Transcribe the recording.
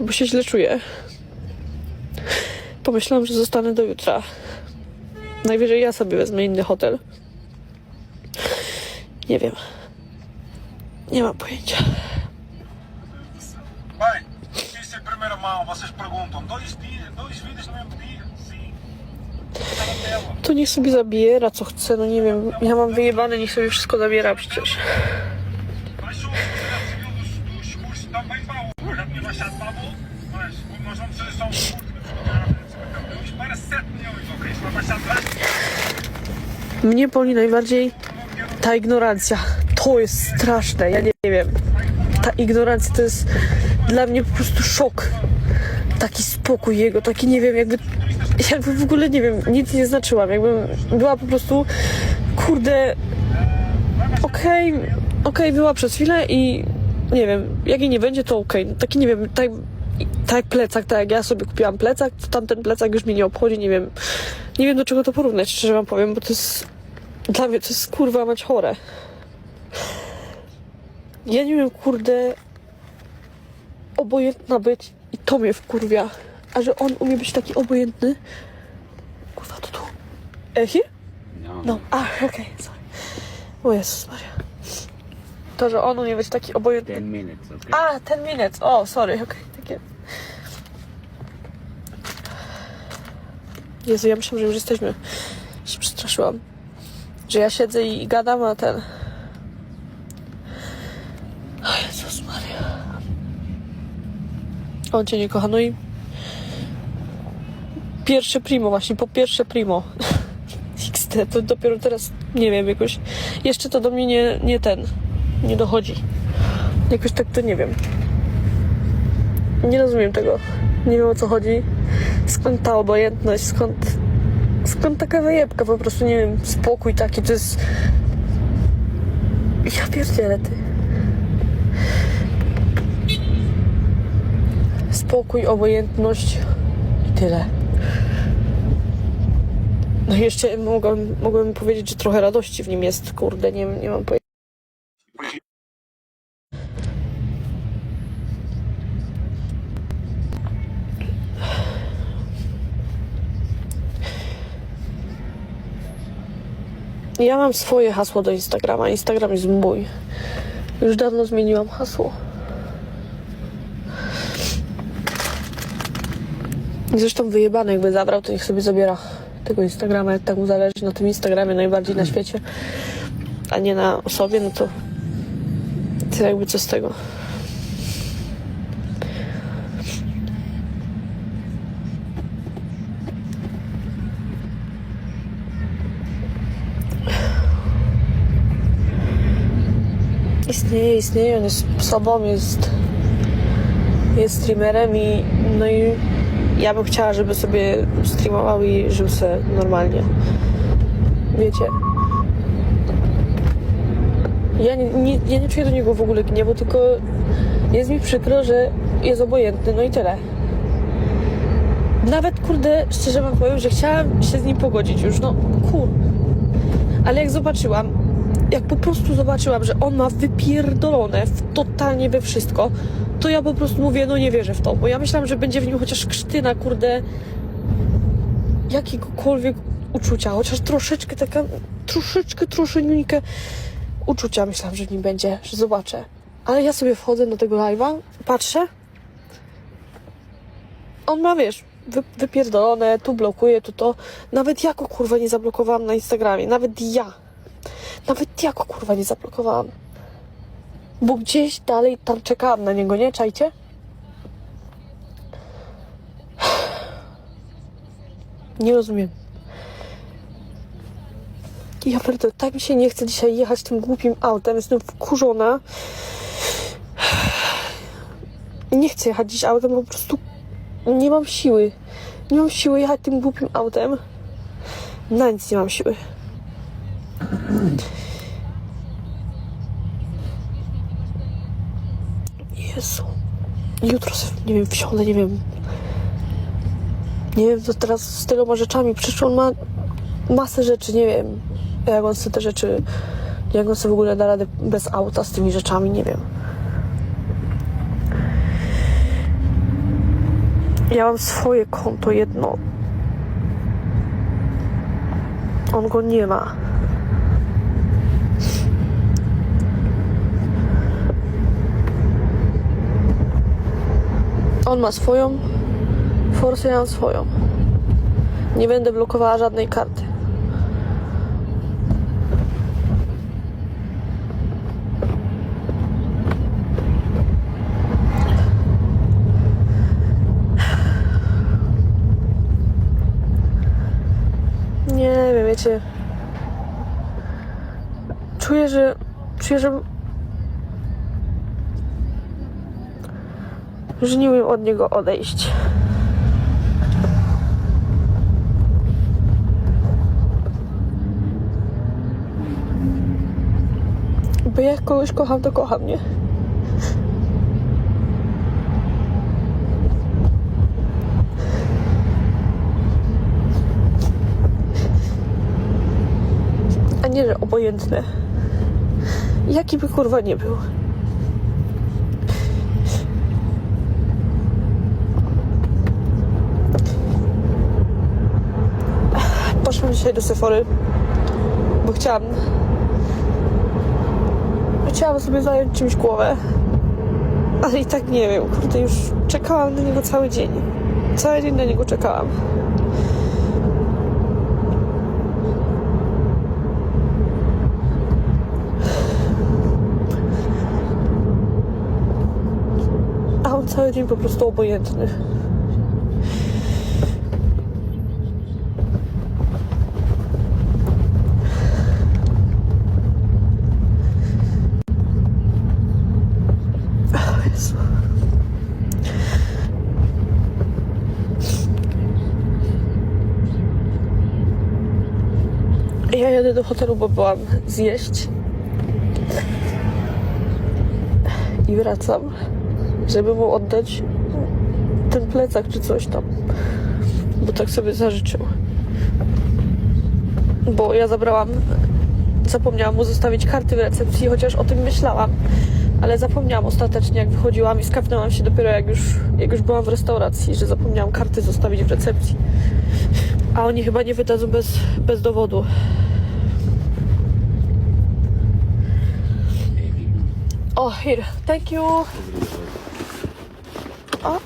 bo się źle czuję. Pomyślałam, że zostanę do jutra. Najwyżej ja sobie wezmę inny hotel. Nie wiem. Nie mam pojęcia. Bem, isso é a primeira mão, vocês perguntam, dois dias, dois vídeos no mesmo dia? Sim. Está na tela. To niech sobie zabiera co chce, no nie wiem. Ja mam wyjebane, niech sobie wszystko zabiera przecież. Só um seguro de milhões para 7 milhões, ok? Isso vai baixar drástico. Mnie boli najbardziej ta ignorancja. To jest straszne, ja nie, nie wiem. Ta ignorancja to jest dla mnie po prostu szok. Taki spokój jego, taki nie wiem, jakby, jakby w ogóle nie wiem, nic nie znaczyłam. Jakbym była po prostu, kurde, okej, okej, była przez chwilę i nie wiem, jak jej nie będzie, to okej. No Taki nie wiem, tak, tak jak plecak, tak jak ja sobie kupiłam plecak, to tamten plecak już mnie nie obchodzi, nie wiem. Nie wiem do czego to porównać, szczerze wam powiem, bo to jest dla mnie to jest kurwa mać chore. Ja nie wiem, kurde, obojętna być i to mnie wkurwia. A że on umie być taki obojętny. Kurwa, to tu. E, here? No. No, a, okej, sorry. O Jezus Maria. To, że on umie być taki obojętny. 10 minutes, okay? A, ten minutes. O, sorry, okej, takie. Jezu, ja myślałam, że już jesteśmy. Się przestraszyłam. Że ja siedzę i, i gadam, a ten... O Jezus Maria. On cię nie kocha, no i... Pierwsze primo, właśnie, po pierwsze primo. XT, to dopiero teraz, nie wiem, jakoś... Jeszcze to do mnie nie, nie ten... Nie dochodzi. Jakoś tak to nie wiem. Nie rozumiem tego. Nie wiem o co chodzi. Skąd ta obojętność, skąd. Skąd taka wyjebka, po prostu nie wiem, spokój taki, to jest. Ja pierdzielę ty. Spokój, obojętność i tyle. No i jeszcze mogłam, mogłem powiedzieć, że trochę radości w nim jest, kurde, nie, nie mam pojęcia. Ja mam swoje hasło do Instagrama. Instagram jest mój. Już dawno zmieniłam hasło. Zresztą wyjebany jakby zabrał, to niech sobie zabiera tego Instagrama, jak tak mu zależy na tym Instagramie najbardziej na świecie, a nie na osobie, no to to jakby co z tego. Istnieje, istnieje, on jest sobą, jest, jest streamerem i no i ja bym chciała, żeby sobie streamował i żył se normalnie. Wiecie. Ja nie, nie, ja nie czuję do niego w ogóle gniewu, tylko jest mi przykro, że jest obojętny, no i tyle. Nawet, kurde, szczerze wam powiem, że chciałam się z nim pogodzić już, no kur... Ale jak zobaczyłam, jak po prostu zobaczyłam, że on ma wypierdolone w totalnie we wszystko, to ja po prostu mówię, no nie wierzę w to, bo ja myślałam, że będzie w nim chociaż krztyna, kurde, jakiegokolwiek uczucia, chociaż troszeczkę taka, troszeczkę, troszeczkę uczucia myślałam, że w nim będzie, że zobaczę. Ale ja sobie wchodzę do tego live'a, patrzę, on ma, wiesz, wy, wypierdolone, tu blokuje, tu to. Nawet ja go kurwa nie zablokowałam na Instagramie, nawet ja. Nawet ja go kurwa nie zablokowałam. Bo gdzieś dalej tam czekałam na niego, nie? Czajcie? Nie rozumiem. Ja pierdolę, tak mi się nie chce dzisiaj jechać tym głupim autem. Jestem wkurzona. Nie chcę jechać dziś autem, po prostu nie mam siły. Nie mam siły jechać tym głupim autem. Na nic nie mam siły. Jezu. Jutro sobie, nie wiem, wsiądę, nie wiem. Nie wiem, co teraz z tyloma rzeczami. Przecież on ma masę rzeczy, nie wiem. Jak on sobie te rzeczy... Jak on sobie w ogóle da radę bez auta z tymi rzeczami, nie wiem. Ja mam swoje konto jedno. On go nie ma. On ma swoją, Forsę ja mam swoją. Nie będę blokowała żadnej karty. Nie wiem, wiecie. Czuję, że. Czuję, że. Że nie umiem od niego odejść. Bo jak kogoś kocham, to kocham, nie? A nie, że obojętne. Jaki by kurwa nie był. Poszłam dzisiaj do Sephory, bo chciałam... Chciałam sobie zająć czymś głowę. Ale i tak nie wiem, kurde, już czekałam na niego cały dzień. Cały dzień na niego czekałam. A on cały dzień po prostu obojętny. O Jezu. Do hotelu, bo byłam zjeść. I wracam, żeby mu oddać ten plecak czy coś tam. Bo tak sobie zażyczył. Bo ja zabrałam, zapomniałam mu zostawić karty w recepcji, chociaż o tym myślałam. Ale zapomniałam ostatecznie, jak wychodziłam i skapnęłam się dopiero jak już, jak już byłam w restauracji, że zapomniałam karty zostawić w recepcji. A oni chyba nie wydadzą bez, bez dowodu. Oh, here. Thank you. O,